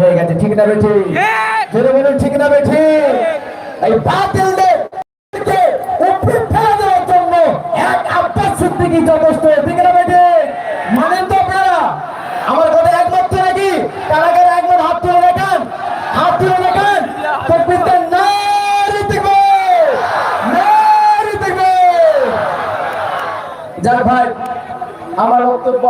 হয়ে গেছে ঠিক না বেঠি? জোরে বলুন ঠিক না বেঠি? এই বাতিলদেরকে উপরে ফেলে দেওয়ার জন্য এক আব্বাস সিদ্দিকী যথেষ্ট। ঠিক না বেঠি? মানেন তো আপনারা। আমার কথা একমত নাকি? কারাগারে একমত হাত তুলে দেখান হাত তুলে দেখান। তকবিরটা নারী দেখবে নারী দেখবে। যাক ভাই আমার বক্তব্য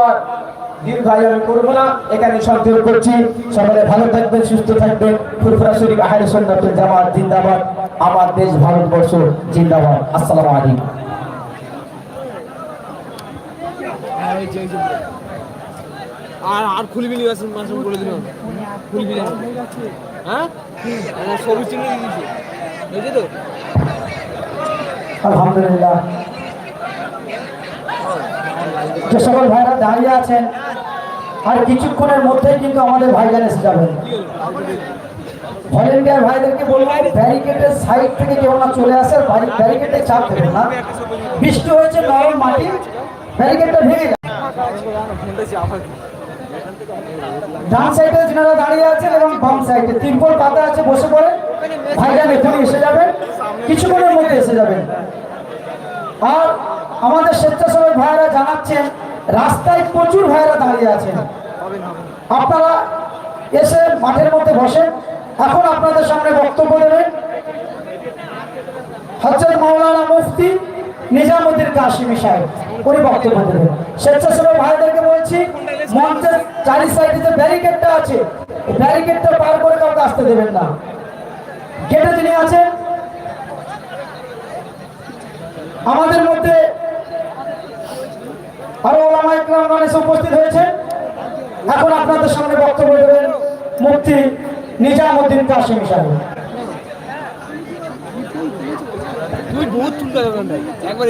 দীর্ঘায়ু আমি করব না। এখানে সংক্ষেপ করছি। সকলে ভালো থাকবেন সুস্থ থাকবেন। ফুরফুরা শরীফ আহারে সন্ন্যতের জামাত জিন্দাবাদ। আমার দেশ ভারতবর্ষ জিন্দাবাদ। আসসালামু আলাইকুম। আর আর খুলবি নি বাসন বাসন বলে দিল খুলবি না হ্যাঁ? সবুজ চিহ্ন দিয়ে বুঝলি তো। আলহামদুলিল্লাহ। যে সকল ভাইরা দাঁড়িয়ে আছেন আর কিছুক্ষণের মধ্যেই কিন্তু আমাদের ভাইজান এসে যাবেন। ভলেন্টিয়ার ভাইদেরকে বলব, ব্যারিকেডের সাইড থেকে কেউ না চলে আসে ব্যারিকেডে চাপ দেবেন না। বৃষ্টি হয়েছে, নরম মাটি, ব্যারিকেডটা ভেঙে যায় ডান সাইডে দাঁড়িয়ে আছেন এবং সাইডে পাতা আছে, বসে পড়ে। এসে কিছুক্ষণের মধ্যে এসে যাবেন। আর আমাদের স্বেচ্ছাসেবক ভাইরা জানাচ্ছেন রাস্তায় প্রচুর ভাইরা দাঁড়িয়ে আছেন। আপনারা এসে মাঠের মধ্যে বসেন। এখন আপনাদের সামনে বক্তব্য দেবেন হজরত মাওলানা মুফতি নিজামুদ্দিন কাশিমি সাহেব। উনি বক্তব্য দেবেন। স্বেচ্ছাসেবক ভাইদেরকে বলছি, মঞ্চের চারি সাইডে যে ব্যারিকেডটা আছে ব্যারিকেডটা পার করে কাউকে আসতে দেবেন না। গেটে যিনি আছেন, আমাদের মধ্যে আরও ওলামা ইকরাম গণেশ উপস্থিত হয়েছে। এখন আপনাদের সামনে বক্তব্য দেবেন মুফতি নিজামুদ্দিন কাশিম সাহেব। বহুত একবার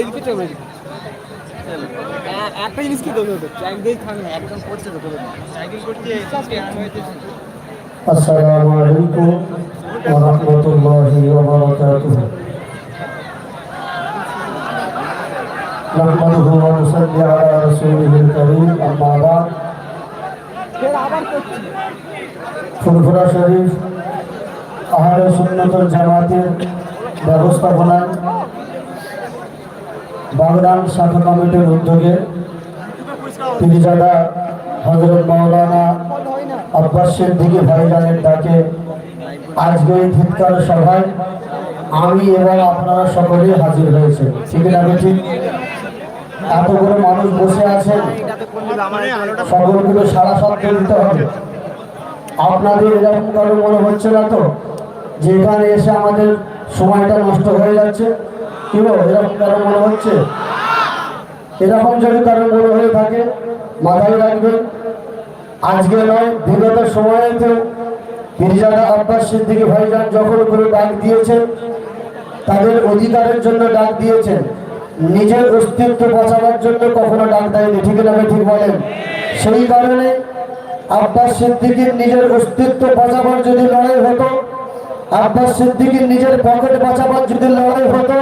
একটা জিনিস কি দেবে একদিন থাকবে একদম করছে তো আসসালামু আলাইকুম ওয়া রাহমাতুল্লাহি ওয়া বারাকাতুহু। نحمده ونصلي على رسوله الكريم أما بعد ফুরফুরা শরীফ আহারে সুন্নতল জামাতের ব্যবস্থাপনায় বাগদান শাখা কমিটির উদ্যোগে পিরিজাদা হজরত মাওলানা আব্বাস সিদ্দিকী ভাইজানের ডাকে আজকে এই ধিৎকার সভায় আমি এবং আপনারা সকলেই হাজির হয়েছে ঠিক না ঠিক এত বড় মানুষ বসে আছেন সকলগুলো সারা শব্দ দিতে হবে। আপনাদের এরকম কারও মনে হচ্ছে না তো? যে এখানে এসে আমাদের সময়টা নষ্ট হয়ে যাচ্ছে? এরকম কারও মনে হচ্ছে? এরকম যদি কারও মনে হয়ে থাকে, মাথায় রাখবেন, আজকে নয়, বিগত সময়েতেও মির্জাদা আব্বাস সিদ্দিকী ভাইজান যখন করে ডাক দিয়েছেন, তাদের অধিকারের জন্য ডাক দিয়েছেন। নিজের অস্তিত্ব বাঁচাবার জন্য কখনো ডাক দেয়নি, ঠিক না ঠিক বলেন? সেই কারণে আব্বাস সিদ্দিকীর নিজের অস্তিত্ব বাঁচাবার যদি লড়াই হতো, আব্বাস সিদ্দিকীর নিজের পকেট বাঁচাবার যদি লড়াই হতো,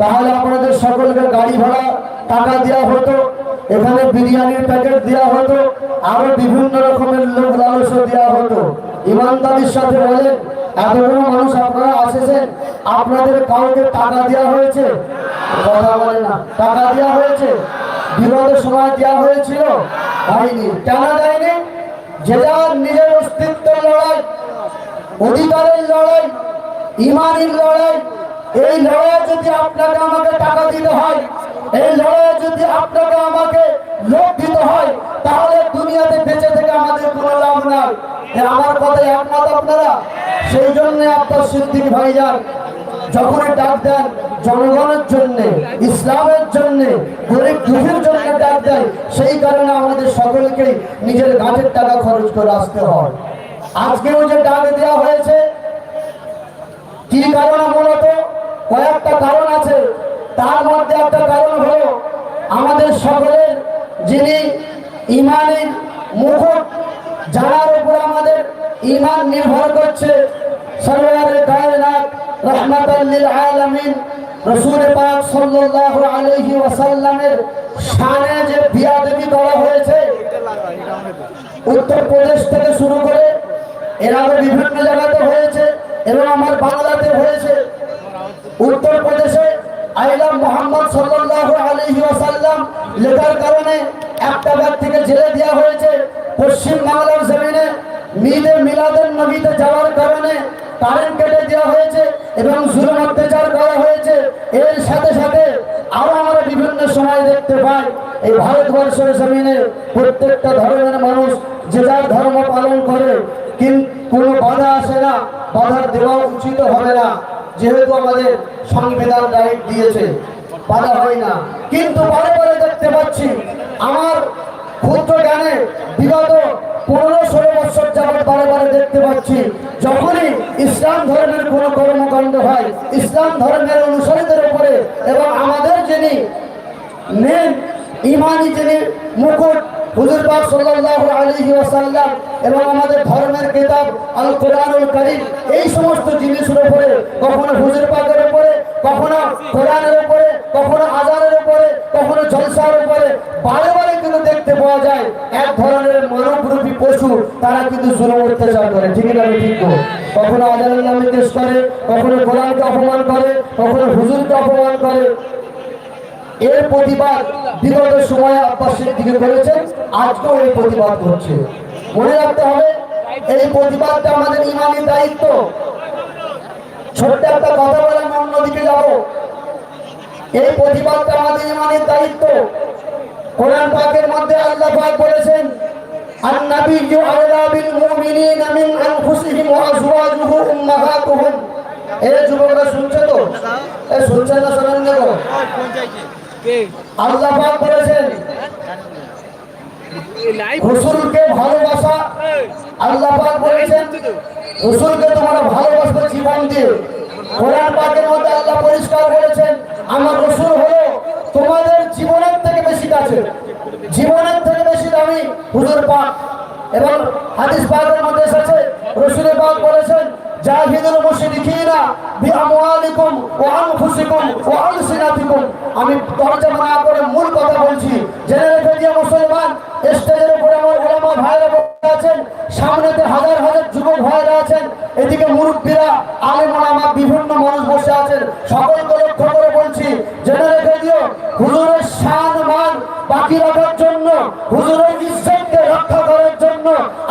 তাহলে আপনাদের সকলকে গাড়ি ভাড়া টাকা দেওয়া হতো, এখানে বিরিয়ানির প্যাকেট দেওয়া হতো, আরও বিভিন্ন রকমের লোক লালস দেওয়া হতো। ইমানদারির সাথে বলেন, এতগুলো মানুষ আপনারা আসেছেন, আপনাদের কাউকে টাকা দেওয়া হয়েছে? কথা বলে না। টাকা দেওয়া হয়েছে? বিপদের সময় দেওয়া হয়েছিল? হয়নি। কেন দেয়নি? যে যার নিজের অস্তিত্বের লড়াই, অধিকারের লড়াই, ইমানের লড়াই, এই লড়াই যদি আপনাকে আমাকে টাকা দিতে হয়, এই লড়াই যদি আপনাকে আমাকে আমার কথাই একমত আপনারা? সেই জন্য আপনার সিদ্দিক ভাইজান যখন ডাক দেন, জনগণের ইসলামের গরিব দুঃখের জন্য ডাক দেয়, সেই কারণে আমাদের সকলকে নিজের গাছের টাকা খরচ করে আসতে হয়। আজকেও যে ডাক দেওয়া হয়েছে, কি কারণ মূলত কয়েকটা কারণ আছে। তার মধ্যে একটা কারণ হলো, আমাদের সকলের যিনি ইমানের মুকুট যার উপর আমাদের ইমান নির্ভর করছে। সরওয়ারে যে হয়েছে উত্তরপ্রদেশ থেকে শুরু করে বিভিন্ন জায়গাতে হয়েছে আমার বাংলাতে হয়েছে। উত্তরপ্রদেশে আইলাম মোহাম্মদ সাল্লাল্লাহু লেখার কারণে একটা ব্যক্তিকে জেলে দেওয়া হয়েছে। পশ্চিম বাংলার মিদে মিলাদের নবীতে যাওয়ার কারণে কারেন্ট কেটে দেওয়া হয়েছে এবং জুলুম অত্যাচার করা হয়েছে। এর সাথে সাথে আরও আমরা বিভিন্ন সময় দেখতে পাই, এই ভারতবর্ষের জমিনে প্রত্যেকটা ধর্মের মানুষ যে যার ধর্ম পালন করে কিন্তু কোনো বাধা আসে না বাধা দেওয়া উচিত হবে না। যেহেতু আমাদের সংবিধান রাইট দিয়েছে, বাধা হয় না। কিন্তু বারে বারে দেখতে পাচ্ছি, আমার ক্ষুদ্র জ্ঞানে বিগত পনেরো ষোলো বছর যাবৎ বারে বারে দেখতে পাচ্ছি, যখনই ইসলাম ধর্মের কোনো কর্মকাণ্ড হয়, ইসলাম ধর্মের অনুসারীদের উপরে এবং আমাদের যিনি মেন ইমানি যিনি মুকুট, হুজুর পাক সাল্লাল্লাহু আলাইহি ওয়াসাল্লাম এবং আমাদের ধর্মের কিতাব আল কোরআনুল কারীম, এই সমস্ত জিনিসের উপরে, কখনো হুজুর পাকের উপরে, কখনো কোরআনের উপরে, কখনো আজানের উপরে, কখনো জলসার উপরে, বারে বারে দেখতে পাওয়া যায়, এক ধরনের মানবরূপী পশু, তারা কিন্তু জুলুম অত্যাচার করে। ঠিক না ঠিক? কখনো আজানের নামে কেস করে, কখনো কোরআনকে অপমান করে, কখনো হুজুরকে অপমান করে। এর প্রতিবাদ বিগত সময়ে আব্বাস সিদ্দিকী করেছেন, আজকেও এই প্রতিবাদ করছে। মনে রাখতে হবে, এই প্রতিবাদটা আমাদের ইমানি দায়িত্ব। ছোট্ট একটা কথা বলে অন্যদিকে যাব। এই প্রতিবাদটা আমাদের ইমানের দায়িত্ব। কোরআন পাকের মধ্যে আল্লাহ পাক বলেছেন النبي أولى بالمؤمنين من أنفسهم وأزواجه أمهاتهم এই যুবকরা শুনছে তো এ শুনছে না শোনেন না গো? কে আল্লাহ পাক বলেছেন লাইভ রসুলকে ভালোবাসা আল্লাহ পাক বলেছেন রসুলকে তোমরা ভালোবাসবে জীবন দিয়ে কোরআন পাকের মধ্যে আল্লাহ পরিষ্কার বলেছেন আমার রসুল হলো তোমাদের জীবনের জীবনের থেকে বেশি দামি হুজুর পাক। এবং হাদিস পাকের মধ্যে এসেছে রসুলের পাক বলেছেন সামনেতে হাজার হাজার আছেন, এদিকে মুরব্বীরা, আলেম ওলামা, বিভিন্ন মানুষ বসে আছেন। সকলকে লক্ষ্য করে বলছি, জেনে রেখে দিও, হুজুরের বাকি রাখার জন্য, হুজুরের ইজ্জতকে রক্ষা করার জন্য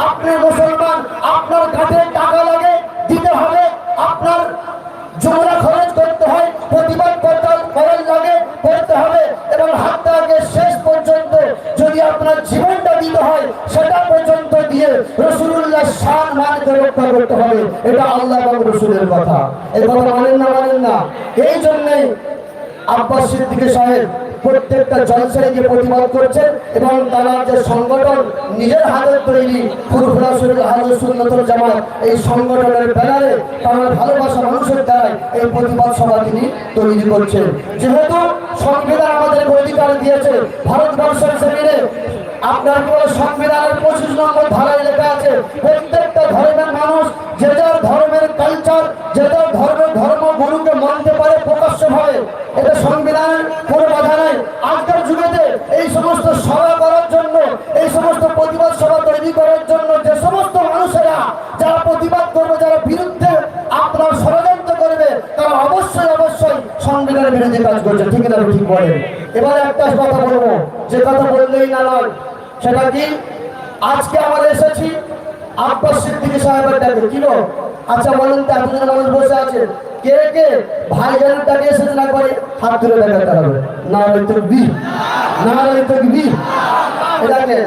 আপনি মুসলমান, আপনার কাছে টাকা লাগে, দিতে হবে, আপনার জোড়া খরচ করতে হয়, প্রতিবাদ করতে করার লাগে, করতে হবে, এবং হাতটা আগে শেষ পর্যন্ত যদি আপনার জীবনটা দিতে হয়, সেটা পর্যন্ত দিয়ে রসুল্লাহ শান মানকে রক্ষা করতে হবে। এটা আল্লাহ এবং রসুলের কথা। এই কথা মানেন না মানেন না। এই জন্যই আব্বাস সিদ্দিকী সাহেব প্রত্যেকটা জলসায় গিয়ে প্রতিবাদ করছেন এবং তারা যে সংগঠন নিজের হাতে তৈরি, ফুরফুরা শরীর জামাত, এই সংগঠনের ব্যানারে তারা ভালোবাসা মানুষের দ্বারাই এই প্রতিবাদ সভা তিনি তৈরি করছেন। যেহেতু সংবিধান আমাদের অধিকার দিয়েছে, ভারতবর্ষের জমিনে আপনার কেবল সংবিধানের পঁচিশ নম্বর ধারায় লেখা আছে, প্রত্যেকটা ধর্মের মানুষ যে যার ধর্মের কালচার যে যার ধর্মের ধর্ম গুরুকে মানতে পারে প্রকাশ্য এটা সংবিধানের কোনো বাধা নাই। আজকের যুগেতে এই সমস্ত সভা করার জন্য, এই সমস্ত প্রতিবাদ সভা তৈরি করার জন্য যে সমস্ত মানুষেরা যারা প্রতিবাদ করবে, যারা বিরুদ্ধে আপনার ষড়যন্ত্র করবে, তারা অবশ্যই অবশ্যই সংবিধানের বিরুদ্ধে কাজ করছে। ঠিক না, ঠিক বলেন। একটা বলব। যে কথা বললেই না সেটা কি? আজকে আমরা এসেছি আব্বাস সিদ্দিকী সাহেবের ডাকে। কি গো? আচ্ছা বলেন তো এতজন মানুষ বসে আছে কে কে? ভাইজানের ডাকে এসেছেন একবারে হাত তুলে দেখাতে হবে। না হয়তো বি না হয়তো বি এটাকে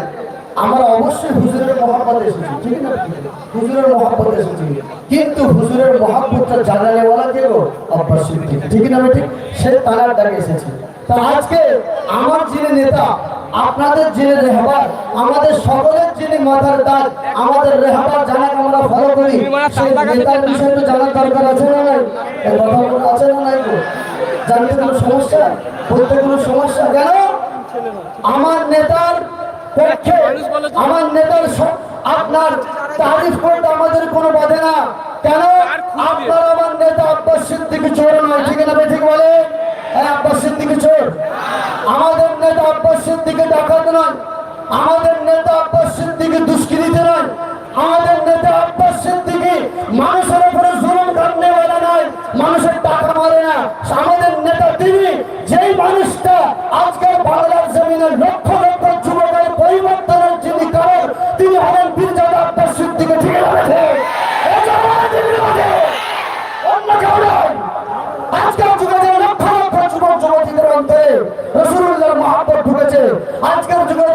আমরা অবশ্যই হুজুরের মহাপত এসেছি, ঠিক না? হুজুরের মহাপত এসেছি। কিন্তু হুজুরের মহাপতটা জানালে বলা কে গো আব্বাস সিদ্দিকী ঠিক না, ঠিক? সে তার ডাকে এসেছি। তা আজকে আমার যিনি নেতা আপনাদের যিনি রেহবার আমাদের সকলের যিনি মাথার দাগ, আমাদের রেহাবার জানাকে আমরা ফলো করি। সেই নেতার বিষয়ে জানার দরকার আছে না নাই? কথা আছে না নাই? জানতে কোনো সমস্যা? বলতে কোনো সমস্যা? কেন? আমার নেতার পক্ষে, আমার নেতার আপনার তারিফ করতে আমাদের কোনো বাধে না। কেন? আপনার আমার নেতা আব্বাস সিদ্দিকী চোর নয়, ঠিক না ঠিক বলে হ্যাঁ আব্বাস সিদ্দিকী চোর। আমাদের সিদ্দিকে ডাকাত নয়, আমাদের নেতা আব্বাস সিদ্দিকে দুষ্কৃতি নয়, আমাদের নেতা আব্বাস সিদ্দিকি মানুষের উপরে জুলুম কাটনে বলে নয়, মানুষের টাকা মারে না। আমাদের নেতা তিনি, যেই মানুষটা আজকের বাংলার জমিনের লক্ষ্য আজকের যুগের